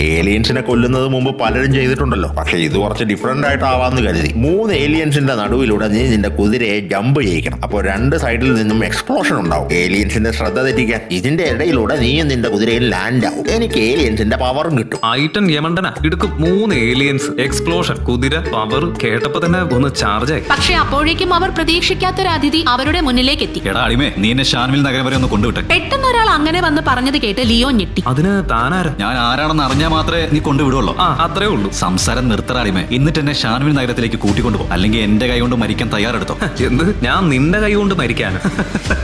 ഏലിയൻസിനെ കൊല്ലുന്നത് മുമ്പ് പലരും ചെയ്തിട്ടുണ്ടല്ലോ. പക്ഷെ ഇത് കുറച്ച് ഡിഫറെന്റ് ആയിട്ട് ആവാന്ന് കരുതി. മൂന്ന് ഏലിയൻസിന്റെ നടുവിലൂടെ നീ നിന്റെ കുതിരയെ ജമ്പ് ചെയ്യിക്കണം. അപ്പോൾ രണ്ട് സൈഡിൽ നിന്നും എക്സ്പ്ലോഷൻ ഉണ്ടാവും. ഏലിയൻസിന്റെ ശ്രദ്ധ തെറ്റിക്കാൻ ഇതിന്റെ ഇടയിലൂടെ നീയും നിന്റെ കുതിരയിൽ ലാൻഡ് ആവും. എനിക്ക് ഏലിയൻസിന്റെ പവറും കിട്ടും. ഐറ്റൻ യമണ്ടന. ഇടുക്കും. മൂന്ന് ഏലിയൻസ് എക്സ്പ്ലോഷൻ കുതിര പവർ കേട്ടപ്പോ തന്നെ ഒന്ന് ചാർജ് ആയി. പക്ഷെ അപ്പോഴേക്കും അവർ പ്രതീക്ഷിക്കാത്ത ഒരു അതിഥി അവരുടെ മുന്നിലേക്ക് എത്തി എടാ അടിമേ നീ എന്നെ ഷാൻവിൽ നഗരം വരെ ഒന്ന് കൊണ്ടുവിട്ടെ. പെട്ടെന്ന് ഒരാൾ അങ്ങനെ വന്ന് പറഞ്ഞത് കേട്ട് ലിയോ ഞെട്ടി. അതിന് താനാരാ? ഞാൻ ആരാണെന്ന് അറിഞ്ഞാൽ മാത്രമേ നീ കൊണ്ടുവിടുള്ളൂ ആ അത്രേ ഉള്ളൂ. സംസാരം നിർത്തറാടിമേ എന്നിട്ട് എന്നെ ഷാനുവിൻ നഗരത്തിലേക്ക് കൂട്ടിക്കൊണ്ടുപോകും അല്ലെങ്കിൽ എന്റെ കൈ കൊണ്ട് മരിക്കാൻ തയ്യാറെടുത്തോ. എന്ത്? ഞാൻ നിന്റെ കൈ കൊണ്ട് മരിക്കാൻ.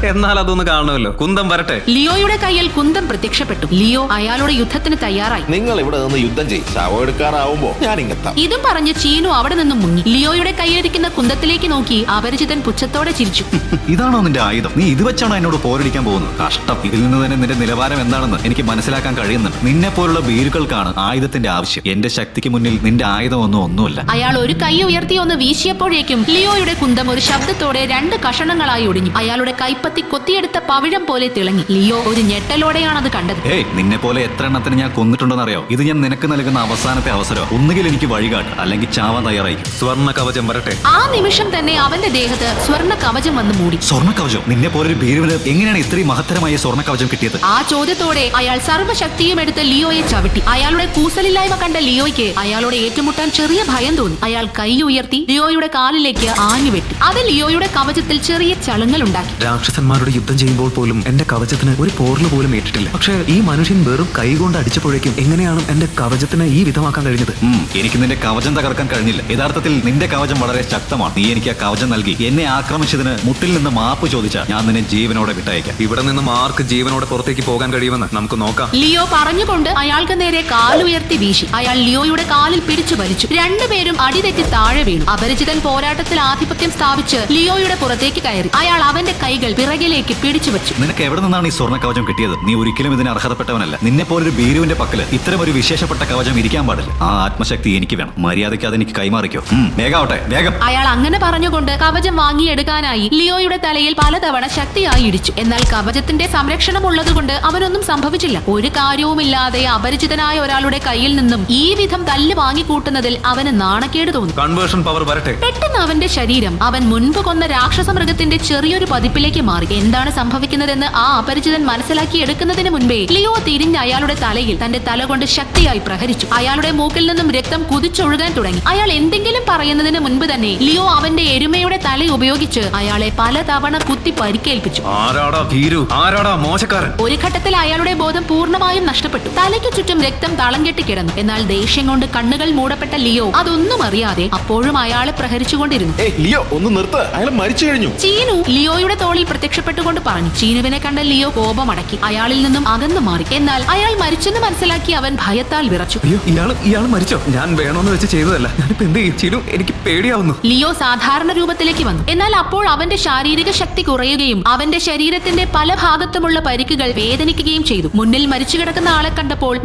എന്നാൽ അതൊന്ന് കാണുമല്ലോ. കുന്തം വരട്ടെ. ലിയോയുടെ കയ്യിൽ കുന്തം പ്രത്യക്ഷപ്പെട്ടു. ലിയോ അയാളുടെ യുദ്ധത്തിന് തയ്യാറായി. നിങ്ങൾ ഇവിടെ നിന്ന് യുദ്ധം ചെയ്യും. ശവം എടുക്കാറാവുമ്പോ ഞാൻ ഇങ്ങെത്താം ഇതും പറഞ്ഞ് ചീനു അവിടെ നിന്നും മുങ്ങി. ലിയോയുടെ കയ്യിലിരിക്കുന്ന കുന്തത്തിലേക്ക് നോക്കി അപരിചിതൻ പുച്ഛത്തോടെ ചിരിച്ചു. ഇതാണോ നിന്റെ ആയുധം? നീ ഇത് വെച്ചാണോ എന്നോട് പോരടിക്കാൻ പോകുന്നത്? കഷ്ടം. ഇതിൽ നിന്ന് തന്നെ നിന്റെ നിലവാരം എന്താണെന്ന് എനിക്ക് മനസ്സിലാക്കാൻ കഴിയുന്നുണ്ട്. നിന്നെ പോലുള്ള ഭീരുക്കൾക്കാണ് ആയുധത്തിന്റെ ആവശ്യം. എന്റെ ശക്തിക്ക് മുന്നിൽ നിന്റെ ആയുധമൊന്നും ഒന്നുമില്ല. അയാൾ ഒരു കൈ ഉയർത്തി ഒന്ന് വീശിയപ്പോഴേക്കും ലിയോയുടെ കുന്തം ഒരു ശബ്ദത്തോടെ രണ്ട് കഷണങ്ങളായി ഒടിഞ്ഞു. അയാളുടെ കൈപ്പത്തി കൊത്തിയെടുത്ത പവിഴം പോലെ തിളങ്ങി. ലിയോ ഒരു ഞെട്ടലോടെയാണ് അത് കണ്ടത്. ഏയ് നിന്നെ പോലെ എത്ര എണ്ണത്തിന് ഞാൻ കൊന്നിട്ടുണ്ടെന്ന് അറിയോ ഇത് ഞാൻ നിനക്ക് നൽകുന്ന അവസാനത്തെ അവസരം. ഒന്നുകിൽ എനിക്ക് വഴികാട്ട് അല്ലെങ്കിൽ ചാവാൻ തയ്യാറായി സ്വർണ കവചം വരട്ടെ. ആ നിമിഷം തന്നെ അവന്റെ ദേഹത്ത് സ്വർണ കവചം വന്ന് മൂടി. സ്വർണ കവചം? നിന്നെ പോലെ ഒരു ഭീരുവിന് എങ്ങനെയാണ് ഇത്രയും മഹത്തരമായ സ്വർണ കവചം കിട്ടിയത്? ആ ചോദ്യത്തോടെ അയാൾ സർവശക്തിയും എടുത്ത് ലിയോയെ ചവിട്ടി. അയാളുടെ കൂസലില്ലായ്മ കണ്ട ലിയോയ്ക്ക് അയാളോട് ഏറ്റുമുട്ടാൻ ചെറിയ ഭയം തോന്നി. അയാൾ കൈ ഉയർത്തി ലിയോയുടെ കാലിലേക്ക് ആഞ്ഞു വെട്ടി. അത് ലിയോയുടെ കവചത്തിൽ ചെറിയ ചളുങ്ങൾ ഉണ്ടാക്കി. രാക്ഷസന്മാരുടെ യുദ്ധം ചെയ്യുമ്പോൾ പോലും എന്റെ കവചത്തിന് ഒരു പോർൽ പോലും ഏറ്റിട്ടില്ല. പക്ഷേ ഈ മനുഷ്യൻ വെറും കൈ കൊണ്ട് അടിച്ചപ്പോഴേക്കും എങ്ങനെയാണ് എന്റെ കവചത്തിന് ഈ വിധമാക്കാൻ കഴിഞ്ഞത്? എനിക്ക് നിന്റെ കവചം തകർക്കാൻ കഴിഞ്ഞില്ല. യഥാർത്ഥത്തിൽ നിന്റെ കവചം വളരെ ശക്തമാണ്. നീ എനിക്ക് ആ കവചം നൽകി. എന്നെ ആക്രമിച്ചതിന് മുട്ടിൽ നിന്ന് മാപ്പ് ചോദിച്ച ഞാൻ നിന്നെ ജീവനോടെ വിട്ടയക്കാം. ഇവിടെ നിന്നും ആർക്ക് ജീവനോടെ പുറത്തേക്ക് പോകാൻ കഴിയുമെന്ന് നമുക്ക് നോക്കാം. ലിയോ പറഞ്ഞുകൊണ്ട് അയാൾക്ക് നേരെ കാലുയർത്തി വീശി. അയാൾ ലിയോയുടെ കാലിൽ പിടിച്ചു വലിച്ചു. രണ്ടുപേരും അടിതെറ്റി താഴെ വീണു. അപരിചിതൻ പോരാട്ടത്തിൽ ആധിപത്യം സ്ഥാപിച്ച് ലിയോയുടെ പുറത്തേക്ക് കയറി. അയാൾ അവന്റെ കൈകൾ പിറകിലേക്ക് പിടിച്ചു വെച്ചു. നിനക്ക് എവിടെ നിന്നാണ് ഈ സ്വർണ കവചം കിട്ടിയത്? നീ ഒരിക്കലും ഇതിന് അർഹതപ്പെട്ടവനല്ല. നിന്നെ പോലൊരു ബീരുവിന്റെ പക്കൽ ഇത്തരം ഒരു വിശേഷപ്പെട്ട കവചം ഇരിക്കാൻ പാടില്ല. ആ ആത്മശക്തി എനിക്ക് വേണം. മര്യാദയ്ക്ക് അതെനിക്ക് കൈമാറിക്കോ. വേഗാവട്ടെ വേഗം. അയാൾ അങ്ങനെ പറഞ്ഞുകൊണ്ട് കവചം വാങ്ങിയെടുക്കാനായി ലിയോയുടെ തലയിൽ പലതവണ ശക്തിയായി ഇടിച്ചു. എന്നാൽ കവചത്തിന്റെ സംരക്ഷണം ഉള്ളതുകൊണ്ട് അവനൊന്നും സംഭവിച്ചില്ല. ഒരു കാര്യവുമില്ലാതെ അപരിചിതനായ ഒരാളുടെ കയ്യിൽ നിന്നും ഈ വിധം തല്ല് വാങ്ങിക്കൂട്ടുന്നതിൽ അവന് നാണക്കേട് തോന്നി. കൺവേർഷൻ പവർ വരട്ടെ. പെട്ടെന്ന് അവന്റെ ശരീരം അവൻ മുൻപ് കൊന്ന രാക്ഷസ മൃഗത്തിന്റെ ചെറിയൊരു പതിപ്പിലേക്ക് മാറി. എന്താണ് സംഭവിക്കുന്നതെന്ന് ആ അപരിചിതൻ മനസ്സിലാക്കി എടുക്കുന്നതിന് മുൻപേ ലിയോ തിരിഞ്ഞ് അയാളുടെ തലയിൽ തന്റെ തല കൊണ്ട് ശക്തിയായി പ്രഹരിച്ചു. അയാളുടെ മൂക്കിൽ നിന്നും രക്തം കുതിച്ചൊഴുകാൻ തുടങ്ങി. അയാൾ എന്തെങ്കിലും പറയുന്നതിന് മുൻപ് തന്നെ ലിയോ അവന്റെ എരുമയുടെ തല ഉപയോഗിച്ച് അയാളെ പലതവണ കുത്തി പരിക്കേൽപ്പിച്ചു. ആരാടാ ഭീരു ആരാടാ മോശക്കാരൻ? ഒരു ഘട്ടത്തിൽ അയാളുടെ ബോധം പൂർണമായും നഷ്ടപ്പെട്ടു. തലയ്ക്ക് ചുറ്റും രക്തം തളം കെട്ടിക്കിടന്നു എന്നാൽ ദേഷ്യം കൊണ്ട് കണ്ണുകൾ മൂടപ്പെട്ട ലിയോ അതൊന്നും അറിയാതെ അപ്പോഴും അയാളെ പ്രഹരിച്ചുകൊണ്ടിരുന്നു. ഏയ് ലിയോ ഒന്ന് നിർത്ത്. അയാൾ മരിച്ചു കഴിഞ്ഞു. ചീനു ലിയോയുടെ തോളിൽ പ്രത്യക്ഷപ്പെട്ടുകൊണ്ട് പറഞ്ഞു. ചീനുവിനെ കണ്ട ലിയോ കോപമടക്കി. അയാളിൽ നിന്നും അകന്നു മാറി. എന്നാൽ അയാൾ മരിച്ചെന്ന് മനസ്സിലാക്കി അവൻ ഭയത്താൽ വിറച്ചു. അയ്യോ ഇയാൾ ഇയാൾ മരിച്ചോ? ഞാൻ വേണോന്ന് വെച്ച് ചെയ്തതല്ല. ഞാനിപ്പോ എന്ത് ചെയ്യും? ചിരു എനിക്ക് പേടിയാവുന്നു. ലിയോ സാധാരണ രൂപത്തിലേക്ക് വന്നു. എന്നാൽ അപ്പോൾ അവന്റെ ശാരീരിക ശക്തി കുറയുകയും അവന്റെ ശരീരത്തിന്റെ പല ഭാഗത്തുമുള്ള പരിക്കുകൾ വേദനിക്കുകയും ചെയ്തു. മുന്നിൽ മരിച്ചു കിടക്കുന്ന ആളെ കണ്ടപ്പോൾ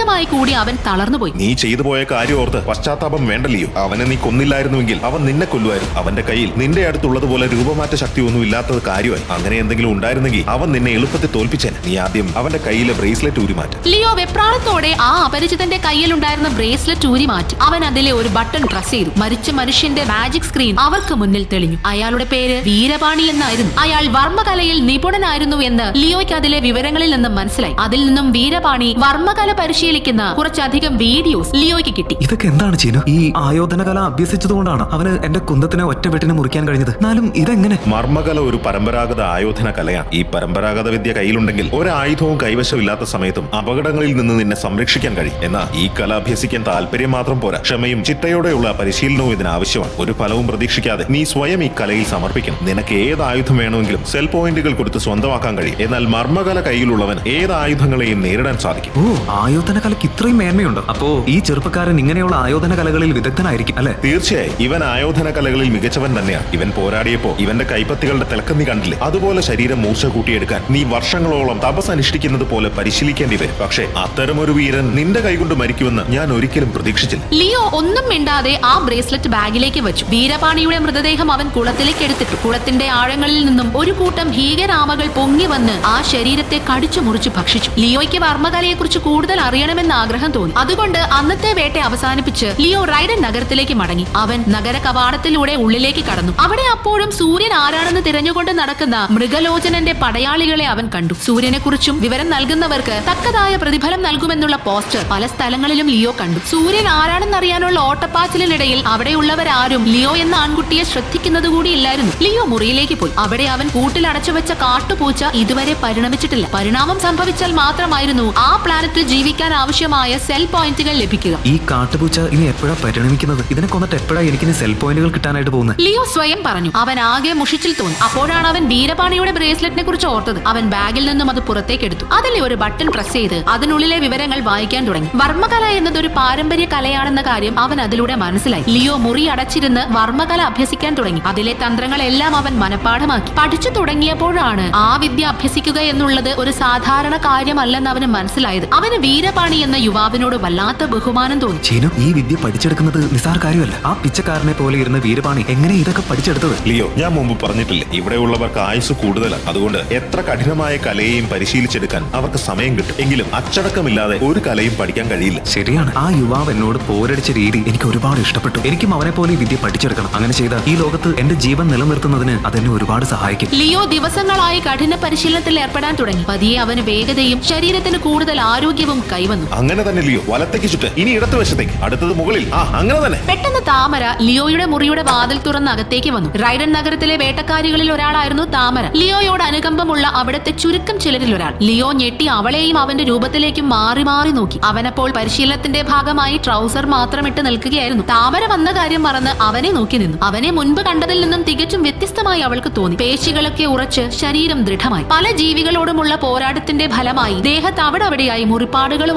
മാനസികമായി കൂടി അവൻ തളർന്നുപോയി. നീ ചെയ്തു പോയ കാര്യം ഓർത്ത് പശ്ചാത്താപം വേണ്ടല്ലയോ? അവനെ നീ കൊന്നില്ലായിരുന്നുവെങ്കിൽ അവൻ നിന്നെ കൊല്ലുമായിരുന്നു. അവന്റെ കയ്യിൽ നിന്റെ അടുത്തുള്ളതുപോലെ രൂപമാറ്റ ശക്തി ഒന്നും ഇല്ലാത്തത് കാര്യമായി അങ്ങനെ എന്തെങ്കിലും ഉണ്ടായിരുന്നെങ്കിൽ അവൻ നിന്നെ എളുപ്പത്തിൽ തോൽപ്പിച്ചേനെ. നീ ആദ്യം അവന്റെ കയ്യിലെ ബ്രേസ്ലെറ്റ് ഊരി മാറ്റ ലിയോ വെപ്രാളത്തോടെ ആ അപരിചിതന്റെ കയ്യിലുണ്ടായിരുന്ന ബ്രേസ്ലെറ്റ് ഊരി മാറ്റി അവൻ അതിലെ ഒരു ബട്ടൺ പ്രസ് ചെയ്തു. മരിച്ച മനുഷ്യന്റെ മാജിക് സ്ക്രീൻ അവർക്ക് മുന്നിൽ തെളിഞ്ഞു. അയാളുടെ പേര് വീരപാണി എന്നായിരുന്നു. അയാൾ വർമ്മകലയിൽ നിപുണനായിരുന്നു എന്ന് ലിയോയ്ക്ക് അതിലെ വിവരങ്ങളിൽ നിന്നും മനസ്സിലായി. അതിൽ നിന്നും വീരപാണി വർമ്മകല പരിശീലിക്കുന്ന കുറച്ചധികം വീഡിയോസ് ലിയോയ്ക്ക് കിട്ടി. ഇതൊക്കെ എന്താണ് ചീനു? ഈ ആയോധന കല അഭ്യസിച്ചതുകൊണ്ടാണ് അവന് എന്റെ കുന്തത്തിനെ ഒറ്റ വെട്ടിനെ മുറിക്കാൻ കഴിഞ്ഞത്. എന്നാലും ഇതെങ്ങനെ? മർമ്മകല ഒരു പരമ്പരാഗത ആയോധന കലയാണ് ഈ പരമ്പരാഗത വിദ്യ കയ്യിലുണ്ടെങ്കിൽ ഒരു ആയുധവും കൈവശമില്ലാത്ത സമയത്തും അപകടങ്ങളിൽ നിന്ന് നിന്നെ സംരക്ഷിക്കാൻ കഴിയും. എന്നാൽ ഈ കല അഭ്യസിക്കാൻ താല്പര്യം മാത്രം പോരാ. ക്ഷമയും ചിട്ടയോടെയുള്ള പരിശീലനവും ഇതിന് ആവശ്യമാണ്. ഒരു ഫലവും പ്രതീക്ഷിക്കാതെ നീ സ്വയം ഈ കലയിൽ സമർപ്പിക്കണം. നിനക്ക് ഏത് ആയുധം വേണമെങ്കിലും സെൽ പോയിന്റുകൾ കൊടുത്ത് സ്വന്തമാക്കാൻ കഴിയും. എന്നാൽ മർമ്മകല കയ്യിലുള്ളവൻ ഏത് ആയുധങ്ങളെയും നേരിടാൻ സാധിക്കും. ഓ ആയോധന കലയ്ക്ക് ഇത്രയും മേന്മയുണ്ട്. അപ്പോ ഈ ചെറുപ്പക്കാരൻ ഇങ്ങനെയുള്ള ആയോധന കലകളിൽ വിദഗ്ധനായിരിക്കും അല്ലെ? തീർച്ചയായും. ഇവൻ ആയോധന കലകളിൽ മികച്ചവൻ തന്നെയാണ് ഇവൻ പോരാടിയപ്പോ ഇവന്റെ കൈപ്പത്തികളുടെ തിളക്കം നീ കണ്ടില്ലേ? അതുപോലെ ശരീരം മൂർച്ച കൂട്ടിയെടുക്കാൻ നീ വർഷങ്ങളോളം തപസ് അനുഷ്ഠിക്കുന്നത് പോലെ പരിശീലിക്കേണ്ടി വരും. പക്ഷേ അത്തരമൊരു വീരൻ നിന്റെ കൈകൊണ്ട് മരിക്കുമെന്ന് ഞാൻ ഒരിക്കലും പ്രതീക്ഷിച്ചില്ല. ലിയോ ഒന്നും മിണ്ടാതെ ആ ബ്രേസ്ലെറ്റ് ബാഗിലേക്ക് വെച്ചു. വീരപാണിയുടെ മൃതദേഹം അവൻ കുളത്തിലേക്ക് എടുത്തിട്ടു. കുളത്തിന്റെ ആഴങ്ങളിൽ നിന്നും ഒരു കൂട്ടം ഭീകരാമകൾ പൊങ്ങി വന്ന് ആ ശരീരത്തെ കടിച്ചു മുറിച്ചു ഭക്ഷിച്ചു. ലിയോയ്ക്ക് വർമ്മകലയെക്കുറിച്ച് കൂടുതൽ അറിയണം വേണമെന്ന ആഗ്രഹം തോന്നി. അതുകൊണ്ട് അന്നത്തെ വേട്ട അവസാനിപ്പിച്ച് ലിയോ റൈഡൻ നഗരത്തിലേക്ക് മടങ്ങി. അവൻ നഗര കവാടത്തിലൂടെ ഉള്ളിലേക്ക് കടന്നു. അവിടെ അപ്പോഴും സൂര്യൻ ആരാണെന്ന് തിരഞ്ഞുകൊണ്ട് നടക്കുന്ന മൃഗലോചനന്റെ പടയാളികളെ അവൻ കണ്ടു. സൂര്യനെ കുറിച്ചും വിവരം നൽകുന്നവർക്ക് തക്കതായ പ്രതിഫലം നൽകുമെന്നുള്ള പോസ്റ്റർ പല സ്ഥലങ്ങളിലും ലിയോ കണ്ടു. സൂര്യൻ ആരാണെന്ന് അറിയാനുള്ള ഓട്ടപ്പാച്ചിലിനിടയിൽ അവിടെയുള്ളവരാരും ലിയോ എന്ന ആൺകുട്ടിയെ ശ്രദ്ധിക്കുന്നത് കൂടിയില്ലായിരുന്നു ലിയോ മുറിയിലേക്ക് പോയി. അവിടെ അവൻ കൂട്ടിൽ അടച്ചുവെച്ച കാട്ടുപൂച്ച ഇതുവരെ പരിണമിച്ചിട്ടില്ല. പരിണാമം സംഭവിച്ചാൽ മാത്രമായിരുന്നു ആ പ്ലാനറ്റിൽ ജീവിക്കാൻ ആവശ്യമായ സെൽ പോയിന്റുകൾ ലഭിക്കുക. ഈ കാട്ടുപൂച്ച ഇനി എപ്പോഴാ പരിണമിക്കുന്നത്? ഇതിനെ കൊന്നിട്ട് എപ്പോഴാ എനിക്ക് സെൽ പോയിന്റുകൾ കിട്ടാനായിട്ട് പോകുന്നത്? ലിയോ സ്വയം പറഞ്ഞു. അവൻ ആകെ മുഷിച്ചിൽ തോന്നി. അപ്പോഴാണ് അവൻ വീരപാണിയുടെ ബ്രേസ്ലെറ്റിനെ കുറിച്ച് ഓർത്തത്. അവൻ ബാഗിൽ നിന്നും അത് പുറത്തേക്ക് എടുത്തു. അതിലെ ഒരു ബട്ടൺ പ്രസ് ചെയ്ത് അതിനുള്ളിലെ വിവരങ്ങൾ വായിക്കാൻ തുടങ്ങി. വർമ്മകല എന്നത് ഒരു പാരമ്പര്യ കലയാണെന്ന കാര്യം അവൻ അതിലൂടെ മനസ്സിലായി. ലിയോ മുറി അടച്ചിരുന്ന് വർമ്മകല അഭ്യസിക്കാൻ തുടങ്ങി. അതിലെ തന്ത്രങ്ങളെല്ലാം അവൻ മനഃപ്പാഠമാക്കി. പഠിച്ചു തുടങ്ങിയപ്പോഴാണ് ആ വിദ്യ അഭ്യസിക്കുക എന്നുള്ളത് ഒരു സാധാരണ കാര്യമല്ലെന്ന് അവന് മനസ്സിലായത്. അവന് വീരപാണി എന്ന യുവാവിനോട് വല്ലാത്ത ബഹുമാനം തോന്നി. ചീനു ഈ വിദ്യ പഠിച്ചെടുക്കുന്നത് നിസാർ കാര്യമല്ല. ആ പിച്ചക്കാരനെ പോലെ ഇരുന്ന വീരപാണി എങ്ങനെ ഇതൊക്കെ പഠിച്ചെടുത്തത്? ലിയോ ഞാൻ മുമ്പ് പറഞ്ഞിട്ടില്ലേ ഇവിടെയുള്ളവർക്ക് ആയുസ് കൂടുതലാണ് അതുകൊണ്ട് എത്ര കഠിനമായ കലയെയും പരിശീലിച്ചെടുക്കാൻ അവർക്ക് സമയം കിട്ടും. എങ്കിലും അച്ചടക്കമില്ലാതെ ഒരു കലയും പഠിക്കാൻ കഴിയില്ല. ശരിയാണ്. ആ യുവാവ് എന്നോട് പോരടിച്ച രീതി എനിക്ക് ഒരുപാട് ഇഷ്ടപ്പെട്ടു. എനിക്കും അവനെ പോലെ ഈ വിദ്യ പഠിച്ചെടുക്കണം. അങ്ങനെ ചെയ്താൽ ഈ ലോകത്ത് എന്റെ ജീവൻ നിലനിർത്തുന്നതിന് അതെന്നെ ഒരുപാട് സഹായിക്കും. ലിയോ ദിവസങ്ങളായി കഠിന പരിശീലനത്തിൽ ഏർപ്പെടാൻ തുടങ്ങി. പതിയെ അവന് വേഗതയും ശരീരത്തിന് കൂടുതൽ ആരോഗ്യവും കൈവന്നു അങ്ങനെ തന്നെ ലിയോ വലത്തേക്ക് ചുറ്റ്. ഇനി ഇടത്ത് വശത്തേക്ക്. അടുത്തത് മുകളിൽ. ആ അങ്ങനെ തന്നെ. പെട്ടെന്ന് താമര ലിയോയുടെ മുറിയുടെ വാതിൽ തുറന്ന് അകത്തേക്ക് വന്നു. റൈഡൻ നഗരത്തിലെ വേട്ടക്കാരികളിൽ ഒരാളായിരുന്നു താമര. ലിയോയോട് അനുകമ്പമുള്ള അവിടുത്തെ ചുരുക്കം ചിലരിൽ ഒരാൾ. ലിയോ ഞെട്ടി അവളെയും അവന്റെ രൂപത്തിലേക്കും മാറി മാറി നോക്കി. അവനപ്പോൾ പരിശീലനത്തിന്റെ ഭാഗമായി ട്രൗസർ മാത്രം ഇട്ട് നിൽക്കുകയായിരുന്നു. താമര വന്ന കാര്യം മറന്ന് അവനെ നോക്കി നിന്നു. അവനെ മുൻപ് കണ്ടതിൽ നിന്നും തികച്ചും വ്യത്യസ്തമായി അവൾക്ക് തോന്നി. പേശികളൊക്കെ ഉറച്ച് ശരീരം ദൃഢമായി. പല ജീവികളോടുമുള്ള പോരാട്ടത്തിന്റെ ഫലമായി ദേഹത്ത് അവിടെ അവിടെയായി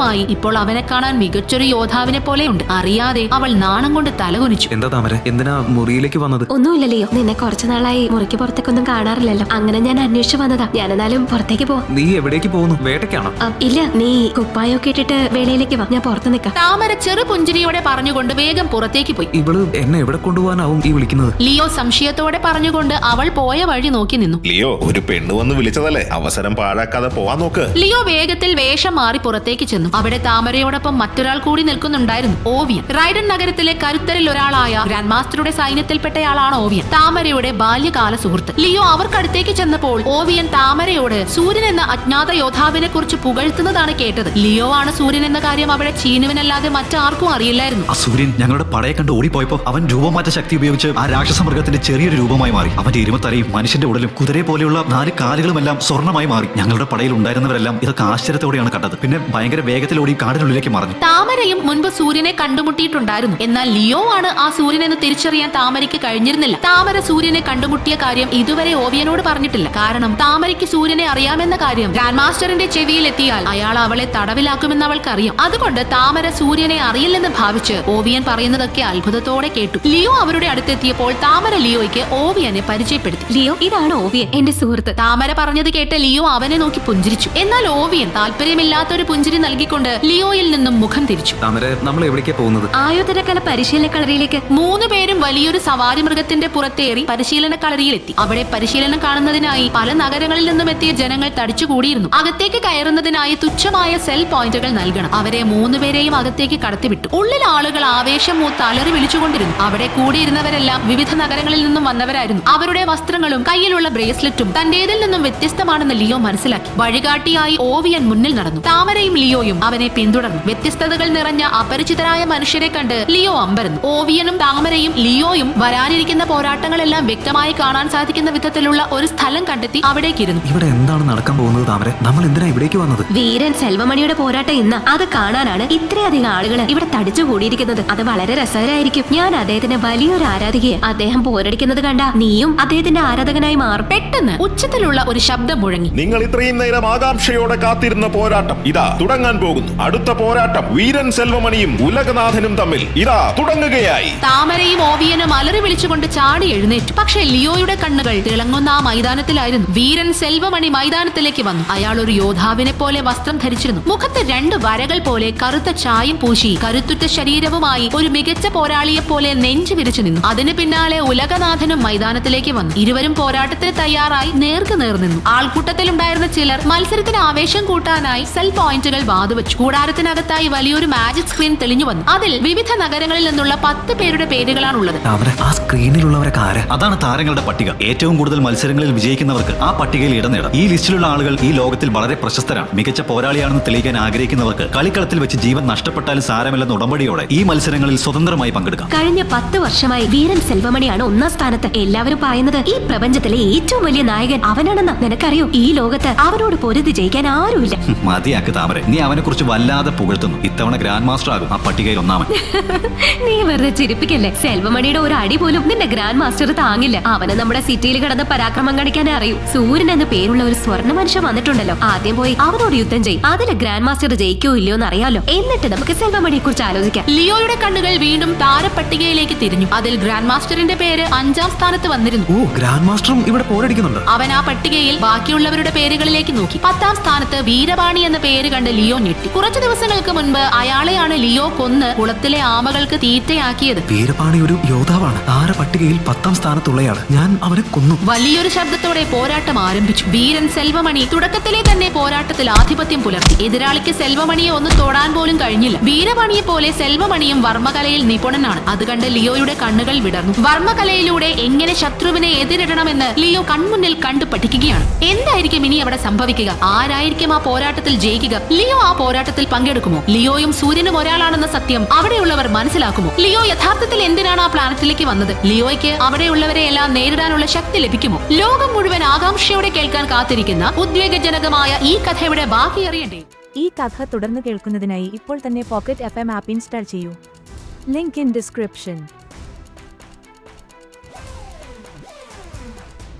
മുറിപ്പാടുകളുമായി ഇപ്പോൾ അവനെ കാണാൻ മികച്ചൊരു യോദ്ധാവിനെ പോലെയുണ്ട്. അറിയാതെ അവൾ നാണം കൊണ്ട് തലകുനിച്ചു. എന്താ താമര? എന്തിനാ മുറിയിലേക്ക് വന്നത്? ഒന്നുമില്ലല്ലോ നിന്നെ കുറച്ചു നാളായി മുറിക്ക് പുറത്തേക്കൊന്നും കാണാറില്ലല്ലോ. അങ്ങനെ ഞാൻ അന്വേഷിച്ചു വന്നതാ. ഞാൻ എന്നാലും പുറത്തേക്ക് പോവാം നീ എവിടേക്ക് പോകുന്നു? വേട്ടയ്ക്കാണോ? അ, ഇല്ല നീ കുപ്പായൊക്കെ ഇട്ടിട്ട് വേളയിലേക്ക് വാ. ഞാൻ പുറത്തു നിൽക്കാം താമര ചെറു പുഞ്ചിരിയോടെ പറഞ്ഞുകൊണ്ട് വേഗം പുറത്തേക്ക് പോയി. ഇവൾ എന്നെ എവിടെ കൊണ്ടുപോകാനാവും ഈ വിളിക്കുന്നത്? ലിയോ സംശയത്തോടെ പറഞ്ഞുകൊണ്ട് അവൾ പോയ വഴി നോക്കി നിന്നു. ലിയോ ഒരു പെണ്ണ് വന്ന് വിളിച്ചതല്ലേ? അവസരം പാഴാക്കാതെ പോവാൻ നോക്ക്. ലിയോ വേഗത്തിൽ വേഷം മാറി പുറത്തേക്ക് ചെന്നു. അവിടെ താമരയോടൊപ്പം മറ്റൊരാൾ കൂടി നിൽക്കുന്നുണ്ടായിരുന്നു ഓവിയൻ. റൈഡൻ നഗരത്തിലെ കരുത്തരിൽ ഒരാളായ ഗ്രാൻഡ് മാസ്റ്ററുടെ സൈന്യത്തിൽപ്പെട്ടയാളാണ് ഓവിയൻ. താമരയുടെ ബാല്യകാല സുഹൃത്ത്. ലിയോ അവർക്കടുത്തേക്ക് ചെന്നപ്പോൾ ഓവിയൻ താമരയോട് സൂര്യൻ എന്ന അജ്ഞാത യോദ്ധാവിനെ കുറിച്ച് പുകഴ്ത്തുന്നതാണ് കേട്ടത്. ലിയോ ആണ് സൂര്യൻ എന്ന കാര്യം അവിടെ ചീനുവിനല്ലാതെ മറ്റാർക്കും അറിയില്ലായിരുന്നു. സൂര്യൻ ഞങ്ങളുടെ പടയെ കണ്ട് ഓടിപ്പോയപ്പോ അവൻ രൂപമാറ്റ ശക്തി ഉപയോഗിച്ച് ആ രാക്ഷസ മൃഗത്തിന്റെ ചെറിയൊരു രൂപമായി മാറി. അവന്റെ ഇരുമത്തലയും മനുഷ്യന്റെ ഉടലും കുതിരയെ പോലെയുള്ള നാല് കാലുകളുമെല്ലാം സ്വർണമായി മാറി. ഞങ്ങളുടെ പടയിൽ ഉണ്ടായിരുന്നവരെല്ലാം ഇതൊക്കെ ആശ്ചര്യത്തോടെയാണ് കണ്ടത്. പിന്നെ ഭയങ്കര വേഗത്തിലോടി കാടിനുള്ളിലേക്ക് മറഞ്ഞു. താമരയും മുൻപ് സൂര്യനെ കണ്ടുമുട്ടിയിട്ടുണ്ടായിരുന്നു. എന്നാൽ ലിയോ ആണ് ആ സൂര്യനെന്ന് തിരിച്ചറിയാൻ താമരയ്ക്ക് കഴിഞ്ഞിരുന്നില്ല. താമര സൂര്യനെ കണ്ടുമുട്ടിയ കാര്യം ഇതുവരെ ഓവിയനോട് പറഞ്ഞിട്ടില്ല. കാരണം താമരയ്ക്ക് സൂര്യനെ അറിയാമെന്ന കാര്യം ഗ്രാൻഡ് മാസ്റ്ററിന്റെ ചെവിയിൽ എത്തിയാൽ അയാൾ അവളെ തടവിലാക്കുമെന്ന് അവൾക്കറിയാം. അതുകൊണ്ട് താമര സൂര്യനെ അറിയില്ലെന്ന് ഭാവിച്ച് ഓവിയൻ പറയുന്നതൊക്കെ അത്ഭുതത്തോടെ കേട്ടു. ലിയോ അവരുടെ അടുത്തെത്തിയപ്പോൾ താമര ലിയോയ്ക്ക് ഓവിയനെ പരിചയപ്പെടുത്തി. ലിയോ ഇതാണ് ഓവിയൻ എന്റെ സുഹൃത്ത്. താമര പറഞ്ഞത് കേട്ട് ലിയോ അവനെ നോക്കി പുഞ്ചിരിച്ചു. എന്നാൽ ഓവിയൻ താല്പര്യമില്ലാത്തൊരു പുഞ്ചിരി നൽകിക്കൊണ്ട് ലിയോയിൽ നിന്നും മുഖം തിരിച്ചു. താമര നമ്മൾ എവിടേക്കാ പോകുന്നത്? ആയോധനകല പരിശീലന കളരിയിലേക്ക് മൂന്ന് പേരും വലിയൊരു സവാരി മൃഗത്തിന്റെ പുറത്തേറി പരിശീലന കളരിയിലെത്തി അവിടെ പരിശീലനം കാണുന്നതിനായി പല നഗരങ്ങളിൽ നിന്നും എത്തിയ ജനങ്ങൾ തടിച്ചുകൂടിയിരുന്നു അകത്തേക്ക് കയറുന്നതിനായി തുച്ഛമായ സെൽ പോയിന്റുകൾ നൽകണം. അവരെ മൂന്നുപേരെയും അകത്തേക്ക് കടത്തിവിട്ടു. ഉള്ളിൽ ആളുകൾ ആവേശം മൂത്ത് അലറി വിളിച്ചുകൊണ്ടിരുന്നു. അവിടെ കൂടിയിരുന്നവരെല്ലാം വിവിധ നഗരങ്ങളിൽ നിന്നും വന്നവരായിരുന്നു. അവരുടെ വസ്ത്രങ്ങളും കയ്യിലുള്ള ബ്രേസ്ലെറ്റും തന്റേതിൽ നിന്നും വ്യത്യസ്തമാണെന്ന് ലിയോ മനസ്സിലാക്കി. വഴികാട്ടിയായി ഓവിയൻ മുന്നിൽ നടന്നു. താമരയും ലിയോയും അവനെ പിന്തുടർന്നു. വ്യത്യസ്തതകൾ നിറഞ്ഞ അപരിചിതരായ മനുഷ്യരെ കണ്ട് ലിയോ അമ്പരന്നു. ഓവിയനും താമരയും ലിയോയും വരാനിരിക്കുന്ന പോരാട്ടങ്ങളെല്ലാം വ്യക്തമായി കാണാൻ സാധിക്കുന്ന വിധത്തിലുള്ള ഒരു സ്ഥലം കണ്ടെത്തി അവിടേക്കിരുന്നു. ഇവിടെ എന്താണ് നടക്കാൻ പോകുന്നത് താമര? നമ്മൾ എന്തിനാ ഇവിടേക്ക് വന്നത്? വീരൻ സെൽവമണിയുടെ പോരാട്ടം ഇന്ന് അത് കാണാനാണ് ഇത്രയധികം ആളുകൾ ഇവിടെ തടിച്ചു കൂടിയിരിക്കുന്നത്. അത് വളരെ രസകരമായിരിക്കും. ഞാൻ അദ്ദേഹത്തിന്റെ വലിയൊരു ആരാധികയെ അദ്ദേഹം പോരടിക്കുന്നത് കണ്ട നീയും അദ്ദേഹത്തിന്റെ ആരാധകനായി മാറും. പെട്ടെന്ന് ഉച്ചത്തിലുള്ള ഒരു ശബ്ദം മുഴങ്ങി. നിങ്ങൾ ഇത്രയും നേരം ആകാംക്ഷയോടെ കാത്തിരുന്ന പോരാട്ടം. ഇതാ തുടങ്ങാൻ പോകുന്നു. അടുത്ത പോരാട്ടം വീരൻ സെൽവമണിയും ഉലകനാഥനും തമ്മിൽ. ഇതാ തുടങ്ങുകയായി. താമരയും ഓവിയനും അലറി വിളിച്ചുകൊണ്ട് ചാടി എഴുന്നേറ്റ്. പക്ഷേ ലിയോയുടെ കണ്ണുകൾ തിളങ്ങുന്ന ആ മൈതാനത്തിലായിരുന്നു. വീരൻ സെൽവമണി മൈതാനത്തിലേക്ക് വന്നു. അയാൾ ഒരു യോദ്ധാവിനെ പോലെ വസ്ത്രം ധരിച്ചിരുന്നു. മുഖത്ത് രണ്ട് വരകൾ പോലെ കറുത്ത ചായം പൂശി. കരുത്തുറ്റ ശരീരവുമായി ഒരു മികച്ച പോരാളിയെ പോലെ നെഞ്ചു വിരിച്ചു നിന്നു. അതിന് പിന്നാലെ ഉലകനാഥനും മൈതാനത്തിലേക്ക് വന്നു. ഇരുവരും പോരാട്ടത്തിന് തയ്യാറായി നേർക്ക് നേർ നിന്നു. ആൾക്കൂട്ടത്തിലുണ്ടായിരുന്ന ചിലർ മത്സരത്തിന് ആവേശം കൂട്ടാനായി സെൽ പോയിന്റുകൾ വാതു പങ്കുവച്ചു കൂടാരത്തിനകത്തായി വലിയൊരു മാജിക് സ്ക്രീൻ തെളിഞ്ഞു വന്നു. അതിൽ വിവിധ നഗരങ്ങളിൽ നിന്നുള്ള പത്ത് പേരുടെ പേരുകളാണുള്ളത്. അവരെ ആ സ്ക്രീനിലുള്ളവരൊക്കെ ആരാ അതാണ് താരങ്ങളുടെ പട്ടിക. ഏറ്റവും കൂടുതൽ മത്സരങ്ങളിൽ വിജയിക്കുന്നവർക്ക് ആ പട്ടികയിൽ ഇടം നേടാം. ഈ ലിസ്റ്റിലുള്ള ആളുകൾ ഈ ലോകത്തിൽ വളരെ പ്രശസ്തരാണ്. മികച്ച പോരാളിയാണെന്ന് തെളിയിക്കാൻ ആഗ്രഹിക്കുന്നവർക്ക് കളിക്കളത്തിൽ വെച്ച് ജീവൻ നഷ്ടപ്പെട്ടാലും സാരമില്ലെന്ന ഉടമ്പടിയോടെ ഈ മത്സരങ്ങളിൽ സ്വതന്ത്രമായി പങ്കെടുക്കാം. കഴിഞ്ഞ പത്ത് വർഷമായി വീരൻ സെൽവമണിയാണ് ഒന്നാം സ്ഥാനത്ത് എല്ലാവരും പറയുന്നത്. ഈ പ്രപഞ്ചത്തിലെ ഏറ്റവും വലിയ നായകൻ അവനാണെന്ന് നിനക്കറിയോ? ഈ ലോകത്ത് അവനോട് പൊരുതി ജയിക്കാൻ ആരുമില്ല. മതിയാക്ക് താമര. നീ അവനെ കുറിച്ച് വല്ലാതെ പുകഴ്ത്തുന്നു. ഇത്തവണ ഗ്രാൻഡ് മാസ്റ്റർ ആകും ആ പട്ടികയിൽ ഒന്നാമൻ. നീ വെറുതെ ചിരിപ്പിക്കല്ലേ? സെൽവമണിയുടെ ഒരു അടി പോലും നിന്റെ ഗ്രാൻഡ് മാസ്റ്റർ താങ്ങില്ല. അവന് നമ്മുടെ സിറ്റിയിൽ കിടന്ന് പരാക്രമം കാണിക്കാനേ അറിയൂ. സൂര്യൻ എന്ന പേരുള്ള ഒരു സ്വർണ മനുഷ്യൻ വന്നിട്ടുണ്ടല്ലോ. ആദ്യം പോയി അവനോട് യുദ്ധം ചെയ്യും അതിൽ ഗ്രാൻഡ് മാസ്റ്റർ ജയിക്കോ ഇല്ലയോ എന്ന് അറിയാലോ എന്നിട്ട് നമുക്ക് സെൽവമണിയെ കുറിച്ച് ആലോചിക്കാം. ലിയോയുടെ കണ്ണുകൾ വീണ്ടും താരപ്പട്ടികയിലേക്ക് തിരിഞ്ഞു. അതിൽ ഗ്രാൻഡ് മാസ്റ്ററിന്റെ പേര് അഞ്ചാം സ്ഥാനത്ത് വന്നിരുന്നു. ഓ ഗ്രാൻഡ് മാസ്റ്ററും ഇവിടെ പോരടിക്കുന്നുണ്ട്. അവൻ ആ പട്ടികയിൽ ബാക്കിയുള്ളവരുടെ പേരുകളിലേക്ക് നോക്കി. പത്താം സ്ഥാനത്ത് വീരവാണി എന്ന പേര് കണ്ട് ലിയോ ഞെട്ടി കുറച്ചു ദിവസങ്ങൾക്ക് മുൻപ് അയാളെയാണ് ലിയോ കൊന്ന് കുളത്തിലെ ആമകൾക്ക് തീറ്റയാക്കിയത്. വീരപാണി ഒരു യോദ്ധാവാണ്. താര പട്ടികയിൽ പത്താം സ്ഥാനത്തുള്ളയാണ് ഞാൻ അവനെ കൊന്നു. വലിയൊരു ശബ്ദത്തോടെ പോരാട്ടം ആരംഭിച്ചു. വീരൻ സെൽവമണി തുടക്കത്തിലെ തന്നെ പോരാട്ടത്തിൽ ആധിപത്യം പുലർത്തി. എതിരാളിക്ക് സെൽവമണിയെ ഒന്ന് തൊടാൻ പോലും കഴിഞ്ഞില്ല. വീരമണിയെ പോലെ സെൽവമണിയും വർമ്മകലയിൽ നിപുണനാണ്. അത് കണ്ട് ലിയോയുടെ കണ്ണുകൾ വിടർന്നു. വർമ്മകലയിലൂടെ എങ്ങനെ ശത്രുവിനെ എതിരിടണമെന്ന് ലിയോ കൺമുന്നിൽ കണ്ടു പഠിക്കുകയാണ്. എന്തായിരിക്കും ഇനി അവിടെ സംഭവിക്കുക? ആരായിരിക്കും ആ പോരാട്ടത്തിൽ ജയിക്കുക? ലിയോ ആ പോരാട്ടത്തിൽ പങ്കെടുക്കുമോ? ലിയോയും സൂര്യനും ഒരാളാണെന്ന സത്യം അവിടെയുള്ളവർ മനസ്സിലാക്കുമോ? ലിയോ യഥാർത്ഥത്തിൽ എന്തിനാണ് ആ പ്ലാനറ്റിലേക്ക് വന്നത്? ലിയോയ്ക്ക് അവിടെയുള്ളവരെ എല്ലാം നേരിടാനുള്ള ശക്തി ലഭിക്കുമോ? ലോകം മുഴുവൻ ആകാംക്ഷയോടെ കേൾക്കാൻ കാത്തിരിക്കുന്ന ഉദ്വേഗജനകമായ ഈ കഥയുടെ ബാക്കി അറിയണ്ടേ? ഈ കഥ തുടർന്ന് കേൾക്കുന്നതിനായി ഇപ്പോൾ തന്നെ പോക്കറ്റ് എഫ് എം ആപ്പ് ഇൻസ്റ്റാൾ ചെയ്യൂ. Link in description.